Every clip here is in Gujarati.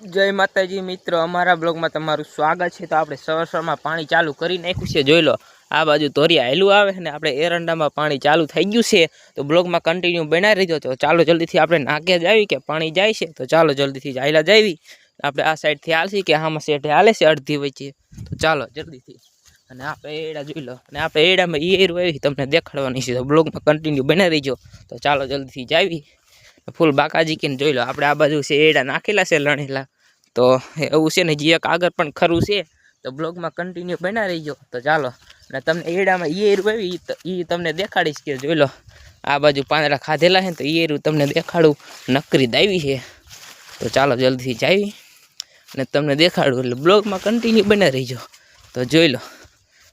જય માતાજી મિત્રો, અમારા બ્લોગમાં તમારું સ્વાગત છે. તો આપણે સવાર સવારમાં પાણી ચાલુ કરી નાખ્યું છે. જોઈ લો, આ બાજુ તોરિયા હેલું આવે ને આપણે એરંડામાં પાણી ચાલુ થઈ ગયું છે. તો બ્લોગમાં કન્ટિન્યુ બનાવી રહ્યો તો ચાલો જલ્દીથી આપણે નાકે જ આવી કે પાણી જાય છે. તો ચાલો જલ્દીથી જાયલા જાવી. આપણે આ સાઈડથી હાલશી કે આમાં સેઠે હાલે છે અડધી વચ્ચે. તો ચાલો જલ્દીથી. અને આપણે એડા જોઈ લો, અને આપણે એડામાં એ એરું આવી તમને દેખાડવાની છે. તો બ્લોગમાં કન્ટિન્યુ બનાવી રહીજો. તો ચાલો જલ્દીથી જાવી. ફૂલ બાકાજી કીને જોઈ લો, આપણે આ બાજુ છે, એડા નાખેલા છે, લણેલા. તો એવું છે ને, જે એક આગળ પણ ખરું છે, તો બ્લોગમાં કન્ટિન્યુ બના રહીજો. તો ચાલો, અને તમને એડામાં એરું આવી એ તમને દેખાડીશ કે, જોઈ લો, આ બાજુ પાંદડા ખાધેલા છે તો એરું તમને દેખાડું, નકરી દાવી છે. તો ચાલો, જલ્દીથી જાવી અને તમને દેખાડું, એટલે બ્લોગમાં કન્ટિન્યુ બના રહીજો. તો જોઈ લો,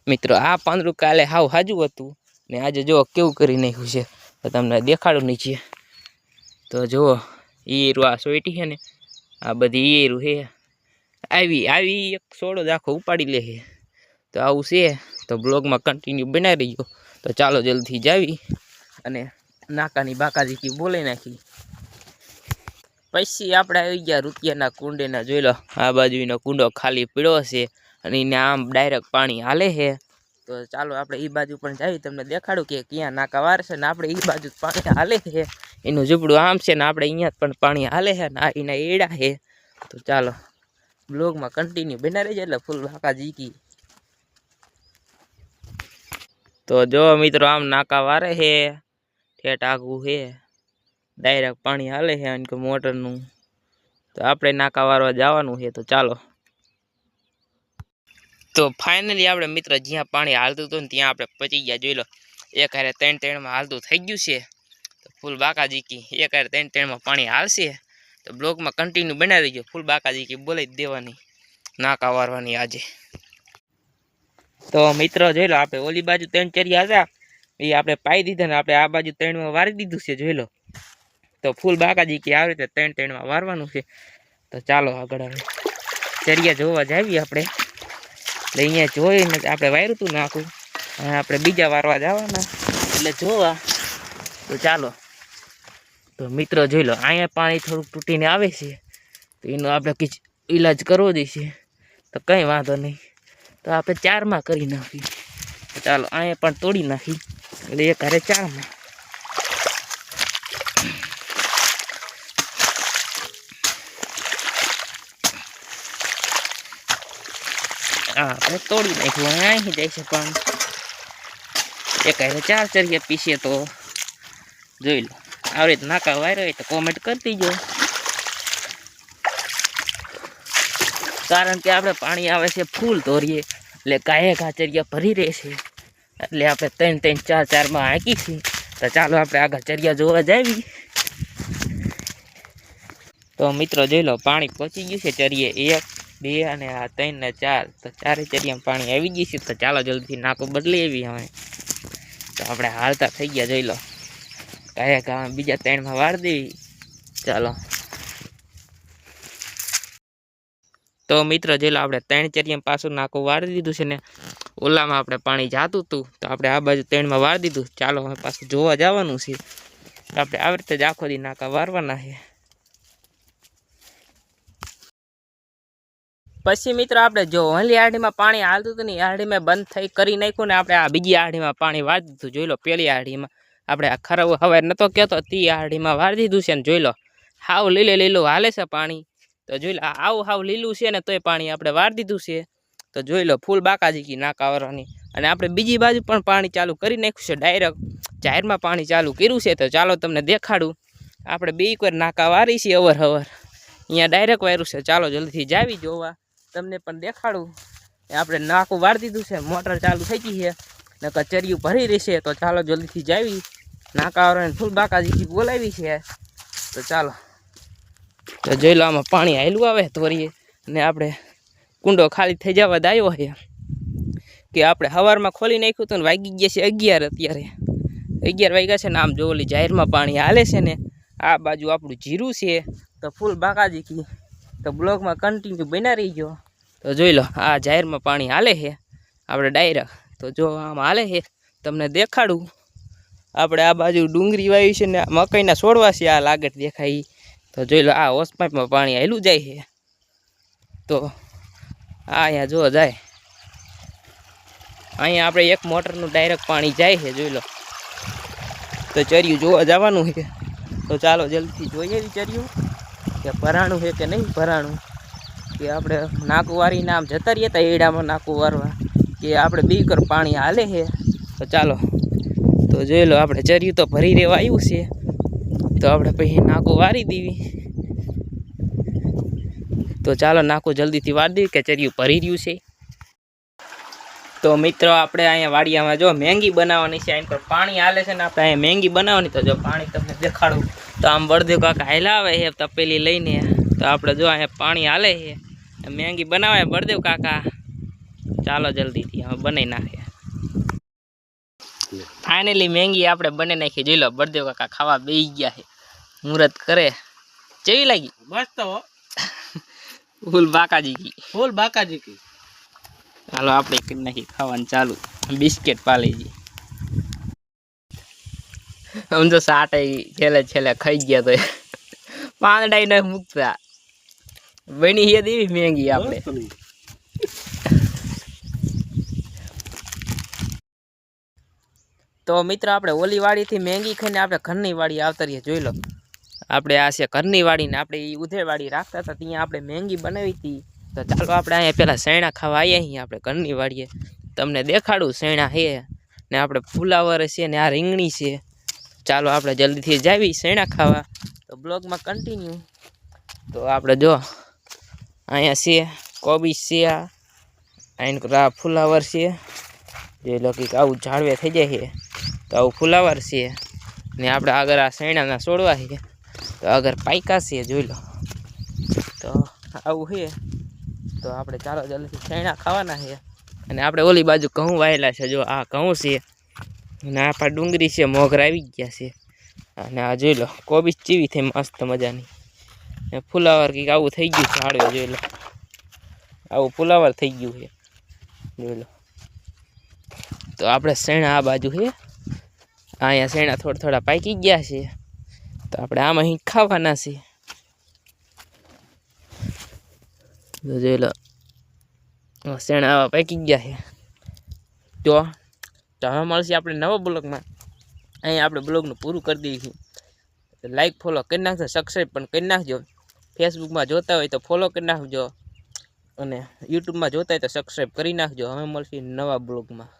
મિત્રો, આ પાંદડું કાલે હાવ હાજું હતું, ને આજે જો કેવું કરી નાખ્યું છે, તો તમને દેખાડું નીચે. તો જુઓ, ઈયરું આ સોયટી છે ને, આ બધી ઈયરું છે. આવી આવી એક સોડો જ ઉપાડી લે તો આવું છે, તો બ્લોગમાં કન્ટિન્યુ બનાવી રહીજો તો ચાલો જલ્દી જાવી અને નાકાની બાકાજીથી બોલાઈ નાખી. પછી આપણે આવી રૂપિયાના કુંડેના જોઈ લો, આ બાજુનો કુંડો ખાલી પીળો છે અને એને આમ ડાયરેક્ટ પાણી હાલે છે. તો ચાલો આપણે એ બાજુ પણ જાવી, તમને દેખાડું કે ક્યાં નાકા વાર છે ને આપણે એ બાજુ પાણી હાલે છે. એનું ઝૂંપડું આમ છે ને આપણે અહીંયા પણ પાણી હાલે છે ને એના એડા છે. તો ચાલો, બ્લોગમાં કન્ટિન્યુ બના રહેજો એટલે ફૂલ નાકા જીકી તો જો મિત્રો આમ નાકા વારે છે, ઠેઠ આગું છે ડાયરેક્ટ પાણી હાલે છે અને કે મોટરનું. તો આપણે નાકા વારવા જવાનું છે, તો ચાલો. તો ફાઇનલી આપણે મિત્ર જ્યાં પાણી હાલતું હતું ને ત્યાં આપણે પચી ગયા, જોઈ લો. એક હારે ત્રણ ત્રણમાં હાલતું થઈ ગયું છે. ફૂલ બાકાજીકી એક હારે ત્રણ ત્રણમાં પાણી હાલશે. તો બ્લોકમાં કન્ટિન્યુ બનાવી દેજો. ફૂલ બાકાજીકી બોલાવી દેવાની. નાકા વારવાની આજે. તો મિત્રો જોઈ લો, આપણે ઓલી બાજુ ત્રણ ચરિયા હતા. એ આપણે પાઈ દીધા ને આપણે આ બાજુ ત્રણમાં વારી દીધું છે, જોઈ લો. તો ફૂલ બાકાજીકી આવી રીતે ત્રણ ત્રણમાં વારવાનું છે. તો ચાલો આગળ હવે. ચરિયા જોવા જાવી આપણે. એટલે અહીંયા જોઈને આપણે વાયરું હતું નાખું. આપણે બીજા વારવા જવાના. એટલે જોવા. તો ચાલો. તો મિત્રો જોઈ લો, અહીંયા પાણી થોડુંક તૂટીને આવે છે. તો એનો આપણે ઈલાજ કરવો દઈશું તો કંઈ વાંધો નહીં. તો આપણે ચારમાં કરી નાખીએ. ચાલો, અહીંયા પણ તોડી નાખી. એટલે એક હારે ચારમાં. હા, આપણે તોડી નાખ્યું. અને અહીં જાય છે પણ. એક હારે ચાર ચરિયા પીસીએ તો જોઈ લો. આવી રીતે નાકા વાયરો તો કોમેન્ટ કરી દીજો. કારણ કે આપણે પાણી આવે છે ફૂલ તોરીએ એટલે ગાયે ગાચરિયા ભરી રહેશે એટલે આપણે ત્રણ ત્રણ ચાર ચારમાં હાંકી છીએ તો ચાલો આપણે આ ચરિયા જોવા જાવી. તો મિત્રો જોઈ લો, પાણી પહોંચી ગયું છે ચરીએ એક, બે અને આ ત્રણ ને ચાર. તો ચારે ચરિયામાં પાણી આવી ગયું છે. તો ચાલો જલ્દીથી નાકો બદલી આવી હવે. તો આપણે હાલતા થઈ ગયા જોઈ લો. કયા ગામ બીજા ત્રણમાં વાર દેવી ચાલો. તો મિત્ર જેલો આપણે ત્રણ ચરિયમ પાછું નાકું વાળી દીધું છે ને, ઓલામાં આપણે પાણી જાતું હતું તો આપણે આ બાજુ ત્રણમાં વાળી દીધું. ચાલો, હવે પાછું જોવા જવાનું છે. આપણે આવી રીતે જ આખો દી નાકા વારવાના છે. પછી મિત્રો, આપણે જો ઓલી આડીમાં પાણી હાલતું હતું ને આડીમાં બંધ થઈ કરી નાખ્યું ને, આપણે આ બીજી આડીમાં પાણી વાળી દીધું. જોઈ લો, પેલી આડીમાં. આપણે આ ખરાબ હવે નતો કહેતો, તી આડીમાં વાર દીધું છે ને જોઈ લો. હાવ લીલે લીલું હાલે છે પાણી. તો જોઈ લો આવું હાવ લીલું છે ને તોય પાણી આપણે વાર દીધું છે. તો જોઈ લો, ફૂલ બાકાજી નાકા વારવાની અને આપણે બીજી બાજુ પણ પાણી ચાલુ કરી નાખ્યું છે ડાયરેક્ટ જાહેરમાં પાણી ચાલુ કર્યું છે, તો ચાલો તમને દેખાડું. આપણે બે વાર નાકા વારી છીએ અવર હવર અહીંયા ડાયરેક્ટ વાર્યું છે, ચાલો જલ્દીથી જાવી જોવા. તમને પણ દેખાડું. આપણે નાકું વાર દીધું છે, મોટર ચાલુ થઈ ગઈ છે. ને કચરિયું ભરી રહેશે, તો ચાલો જલ્દીથી જાવી. નાકા વાળાને ફૂલ બાકાજી બોલાવી છે. તો ચાલો. તો જોઈ લો આમાં પાણી હાયલું આવે તોરીએ ને આપણે કુંડો ખાલી થઈ જવા દાયો છે. કે આપણે સવારમાં ખોલી નાખ્યું હતું ને વાગી ગયા છે અગિયાર અત્યારે. અગિયાર વાગ્યા છે ને આમ જોલી જાહેરમાં પાણી હાલે છે ને, આ બાજુ આપણું જીરું છે. તો ફૂલ બાકાજી કી તો બ્લોકમાં કન્ટિન્યુ બના રહી ગયો તો જોઈ લો, આ જાહેરમાં પાણી હાલે છે. આપણે ડાયરેક્ટ તો જો આમ હાલે છે. તમને દેખાડું. આપણે આ બાજુ ડુંગળી વાવી છે ને મકાઈના છોડવા છે, આ લાગટ દેખાય. તો જોઈ લો, આ હોસપાઇપમાં પાણી હાલ્યું જાય છે. તો આ અહીંયા જો જાય. અહીંયા આપણે એક મોટરનું ડાયરેક્ટ પાણી જાય છે, જોઈ લો. તો ચર્યું જોવા જવાનું છે. તો ચાલો જલ્દીથી જોઈએ ચર્યું. કે ભરાણું છે કે નહીં ભરાણું? કે આપણે નાકું વારીને આમ જતા રહીએ તા એડામાં નાકું વારવા કે આપણે બીકર પાણી હાલે છે. તો ચાલો. તો જોઈ લો, આપણે ચર્યું તો ભરી રહેવા આવ્યું છે. તો આપણે પછી નાકું વારી દેવી. તો ચાલો નાકું જલ્દીથી વાર દેવી કે ચર્યું ભરી રહ્યું છે. તો મિત્રો, આપણે અહીંયા વાડિયામાં જો મેંગી બનાવવાની છે અહીં પર પાણી હાલે છે ને આપણે અહીંયા મેંગી બનાવવાની. તો જો પાણી તમને દેખાડું. તો આમ બળદેવ કાકા આવે છે, તપેલી લઈને. તો આપણે જો અહીંયા પાણી હાલે છે. મેંગી બનાવે બળદેવ કાકા. ચાલો જલ્દીથી, હવે બનાવી નાખીએ. ફાઇનલી મેંગી આપણે બને નાખી. જોઈ લો બળદેવ કાકા ખાવા બેસી ગયા છે. મુહૂર્ત કરે. કેવી લાગી? મસ્ત હો. ફૂલ બાકાજી કી. ફૂલ બાકાજી કી. ચાલો આપણે કરી નાખી ખાવાનું ચાલુ. બિસ્કિટ પાલીજી. આમ તો સાટે છેલ્લે છેલ્લે ખાઈ ગયા તો પાંદડાઈ ન મૂકતા. બની છે દેવી મેંગી આપણે મસ્ત નહીં. તો મિત્ર, આપણે ઓલી વાડીથી મેંગી ખાઈને આપણે ઘરની વાડી આવતરીએ જોઈ લો. આપણે આ છે ઘરની વાડીને આપણે એ ઉધેવાડી રાખતા હતા, ત્યાં આપણે મેંગી બનાવી હતી. તો ચાલો આપણે અહીંયા પહેલાં શેણા ખાવા આવીએ અહીં આપણે ઘરની વાડીએ. તમને દેખાડું, શેણા છે ને આપણે ફુલાવર છે ને આ રીંગણી છે. ચાલો આપણે જલ્દીથી જાવી શેણા ખાવા. તો બ્લોગમાં કન્ટિન્યુ તો આપણે જો, અહીંયા છે, કોબીજ છે, આ ફુલાવર છે. જે લોકો આવું ઝાડવે થઈ જાય છે. તો આવું ફુલાવર છીએ ને આપણે આગળ આ શેણાના છોડવા છીએ તો આગળ પાયકા છીએ જોઈ લો. તો આવું છે. તો આપણે ચાલો જલ્દી શેણા ખાવાના છે. અને આપણે ઓલી બાજુ ઘઉં વાયેલા છે. જો આ ઘઉં છે. અને આ પણ ડુંગળી છે, મોગરા આવી ગયા છે. અને આ જોઈ લો, કોબીજ ચીવી થઈ મસ્ત મજાની. ને ફુલાવર કંઈક આવું થઈ ગયું છે, હાડવે જોઈ લો. આવું ફુલાવર થઈ ગયું છે. જોઈ લો. તો આપણે શેણા આ બાજુ છે. અહીંયા શેણા થોડા થોડા પાકી ગયા છે. તો આપણે આમાં અહીં ખાવાના છીએ જોઈ લો શેણા આવા પાકી ગયા છે. તો તો હવે મળશે આપણે નવા બ્લોગમાં. અહીંયા આપણે બ્લોગનું પૂરું કરી દઈશું. લાઈક ફોલો કરી નાખજો સબસ્ક્રાઈબ પણ કરી નાખજો. ફેસબુકમાં જોતા હોય તો ફોલો કરી નાખજો. અને યુટ્યુબમાં જોતા હોય તો સબસ્ક્રાઈબ કરી નાખજો. હવે મળશે નવા બ્લોગમાં.